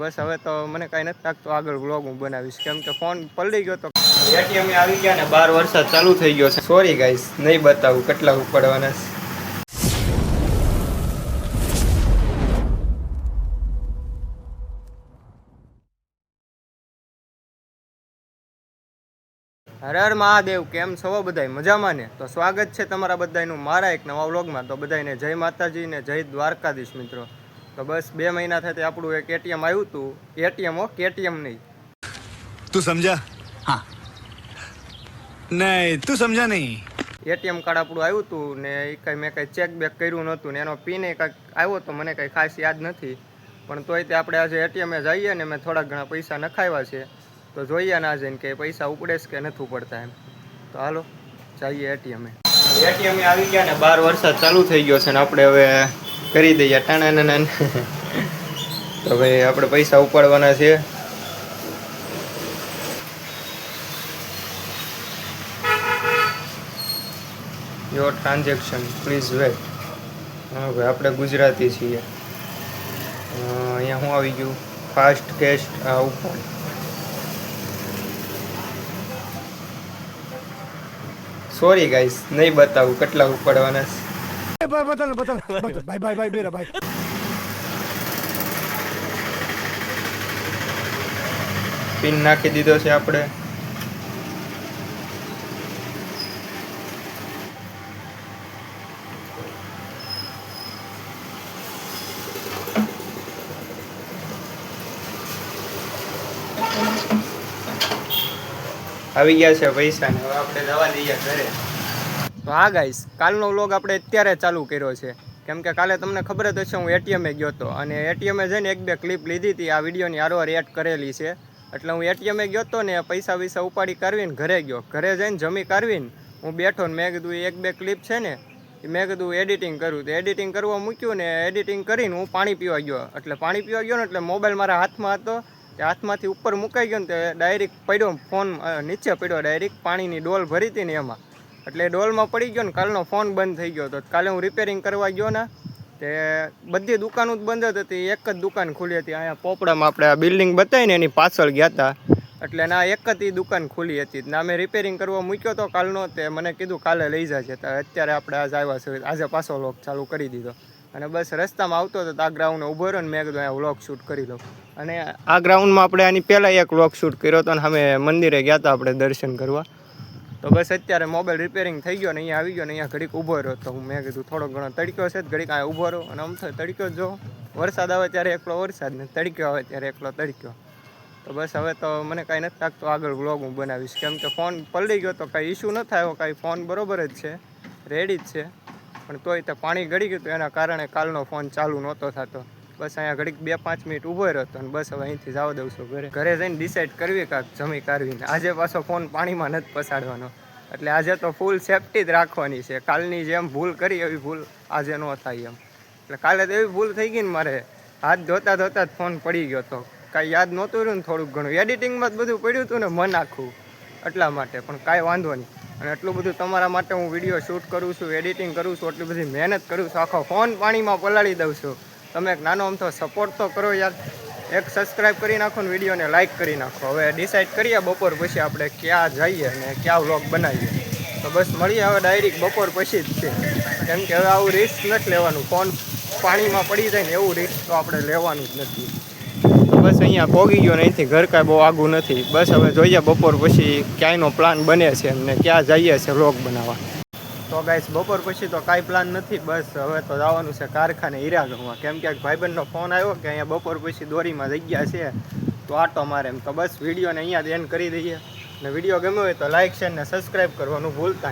બસ હવે તો મને કાંઈ નથી લાગતું આગળ વ્લોગ હું બનાવીશ. કેમ કે ફોન પલળી ગયો તો એટીએમ આવી ગયા ને બાર વરસાદ ચાલુ થઈ ગયો છે. સોરી ગાઈસ નહીં બતાવું કેટલા ઉપાડવાના છે. હર હર મહાદેવ કેમ છો બધાય? મજામાં ને? તો સ્વાગત છે તમારા બધાનું મારા એક નવા વ્લોગમાં તો બધાને જય માતાજી ને જય દ્વારકાધીશ મિત્રો. તો બસ બે મહિના થતી આપણું એક એટીએમ આવ્યું હતું એટીએમ હો કેટીએમ નહીં. તું સમજા? હા. નહીં તું સમજા નહીં. એટીએમ કાર્ડ આપણું આવ્યું હતું ને એ કંઈ મેં કંઈ ચેક બેક કર્યું નહોતું ને એનો પિન એ કંઈક આવ્યો તો મને કંઈ ખાસ યાદ નથી. પણ તોય તે આપણે આજે એટીએમે જઈએ ને મેં થોડા ઘણા પૈસા નખાવ્યા છે. તો જોઈએ ના જઈને કે પૈસા ઉપડે છે કે નથી ઉપડતા એમ. તો હાલો જઈએ એટીએમે એટીએમ આવી ગયા ને બાર વરસાદ ચાલુ થઈ ગયો છે ને આપણે હવે કરી દઈએ, ટાણા તો ભાઈ, આપણે પૈસા ઉપાડવાના છે. યોર ટ્રાન્ઝેક્શન પ્લીઝ વેટ હા, ભાઈ, આપણે ગુજરાતી છીએ. અહીંયા શું આવી ગયું? ફાસ્ટ કેશ ઉપર. સોરી ગાઈસ નહીં બતાવું કેટલા ઉપાડવાના છે. बता बता भाई भाई भाई मेरा भाई પિન નાખી દીધો છે આપણે આવી ગયા છે પૈસા ને હવે આપણે જવા દઈએ ઘરે તો હા ગાઈસ કાલનો વ્લોગ આપણે અત્યારે ચાલુ કર્યો છે. કેમ કે કાલે તમને ખબર જ હશે, હું એટીએમે ગયો હતો. અને એટીએમે જઈને એક બે ક્લિપ લીધી હતી, આ વિડીયોની આરોવાર એડ કરેલી છે. એટલે હું એટીએમે ગયો હતો ને, પૈસા વૈસા ઉપાડી કાઢવીને ઘરે ગયો. ઘરે જઈને જમી કાઢવીને હું બેઠો ને મેં કીધું, એક બે ક્લિપ છે ને. મેં કીધું એડિટિંગ કર્યું તો એડિટિંગ કરવા મૂક્યું ને એડિટિંગ કરીને હું પાણી પીવા ગયો. એટલે પાણી પીવા ગયો ને, એટલે મોબાઈલ મારા હાથમાં હતો. તે હાથમાંથી ઉપર મુકાઈ ગયો ને, તે ડાયરેક્ટ પડ્યો ફોન નીચે પડ્યો ડાયરેક્ટ પાણીની ડોલ ભરી હતી ને એમાં. એટલે ડોલમાં પડી ગયો ને, કાલનો ફોન બંધ થઈ ગયો તો કાલે હું રિપેરિંગ કરવા ગયો ને, તે બધી દુકાનો જ બંધ જ હતી, એક જ દુકાન ખુલી હતી. અહીંયા પોપડામાં આપણે આ બિલ્ડિંગ બતાવીને એની પાછળ ગયા હતા. એટલે ના, એક જ દુકાન ખુલી હતી. ના, મેં રિપેરિંગ કરવા મૂક્યો તો કાલનો, તે મને કીધું કાલે લઈ જશે તો અત્યારે આપણે આજે આવ્યા છે આજે પાછો લોક ચાલુ કરી દીધો. અને બસ રસ્તામાં આવતો હતો આ ગ્રાઉન્ડ ઊભો રહ્યો ને, મેં કીધું અહીંયા વ્લોગ શૂટ કરી લઉં. અને આ ગ્રાઉન્ડમાં આપણે આની પહેલાં એક વ્લોગ શૂટ કર્યો હતો અને અમે મંદિરે ગયા હતા આપણે દર્શન કરવા. તો બસ અત્યારે મોબાઈલ રિપેરિંગ થઈ ગયો ને અહીંયા આવી ગયો ને અહીંયા ઘડીક ઊભો રહ્યો તો હું મેં કીધું થોડો ઘણો તડક્યો છે ઘડીક અહીંયા ઊભો રહ્યો અને આમ થાય તડક્યો જો વરસાદ આવે ત્યારે એકલો વરસાદ ને તડક્યો આવે ત્યારે એકલો તડક્યો. તો બસ હવે તો મને કાંઈ નથી લાગતું આગળ વ્લોગ હું બનાવીશ. કેમ કે ફોન પલળી ગયો તો કાંઈ ઇશ્યુ ન થયો, કાંઈ ફોન બરોબર જ છે રેડી જ છે. પણ તોય તે પાણી ગળી ગયું એના કારણે કાલનો ફોન ચાલુ નહોતો થતો. બસ અહીંયા ઘડીક બે પાંચ મિનિટ ઊભો રહ્યો અને બસ હવે અહીંથી જવા દઉં છું ઘરે. ઘરે જઈને ડિસાઈડ કરવી કાંક જમી કાઢવીને. આજે પાછો ફોન પાણીમાં નથી પસાડવાનો એટલે આજે તો ફૂલ સેફટી જ રાખવાની છે. કાલની જેમ ભૂલ કરી એવી ભૂલ આજે ન થાય એમ. એટલે કાલે તો એવી ભૂલ થઈ ગઈ ને મારે. હાથ ધોતા ધોતા જ ફોન પડી ગયો તો. કાંઈ યાદ નહોતું રહ્યું ને થોડુંક ઘણું. એડિટિંગમાં જ બધું પડ્યું હતું ને મન આખું. એટલા માટે. પણ કાંઈ વાંધો નહીં. અને એટલું બધું તમારા માટે હું વીડિયો શૂટ કરું છું એડિટિંગ કરું છું, એટલી બધી મહેનત કરું છું. આખો ફોન પાણીમાં પલાળી દઉં છું. તમે એક નાનો અમથો સપોર્ટ તો કરો યાર. એક સબસ્ક્રાઇબ કરી નાખો ને વિડીયોને લાઇક કરી નાખો. હવે ડિસાઈડ કરીએ બપોર પછી આપણે ક્યાં જઈએ અને ક્યાં વ્લોગ બનાવીએ. તો બસ મળીએ હવે ડાયરેક્ટ બપોર પછી જ છે. કેમ કે હવે આવું રિસ્ક નથી લેવાનું. ફોન પાણીમાં પડી જાય ને એવું રિસ્ક તો આપણે લેવાનું જ નથી. બસ અહીંયા પોગી ગયો ને અહીંથી ઘર કાંઈ બહુ આગું નથી. બસ હવે જોઈએ બપોર પછી ક્યાંયનો પ્લાન બને છે ને ક્યાં જઈએ છે વ્લોગ બનાવવા. તો ગાઈસ બપોર પછી તો કાંઈ પ્લાન નથી. બસ હવે તો જવાનું છે કારખાને હીરાગઢમાં કેમ કે ભાઈબંધનો ફોન આવ્યો કે અહીંયા બપોર પછી દોરીમાં જગ્યા છે. તો આટો મારે એમ. તો બસ વિડીયોને અહીંયા જ એન્ડ કરી દઈએ. અને વીડિયો ગમ્યો હોય તો લાઇક શેર ને સબસ્ક્રાઈબ કરવાનું ભૂલતા નહીં.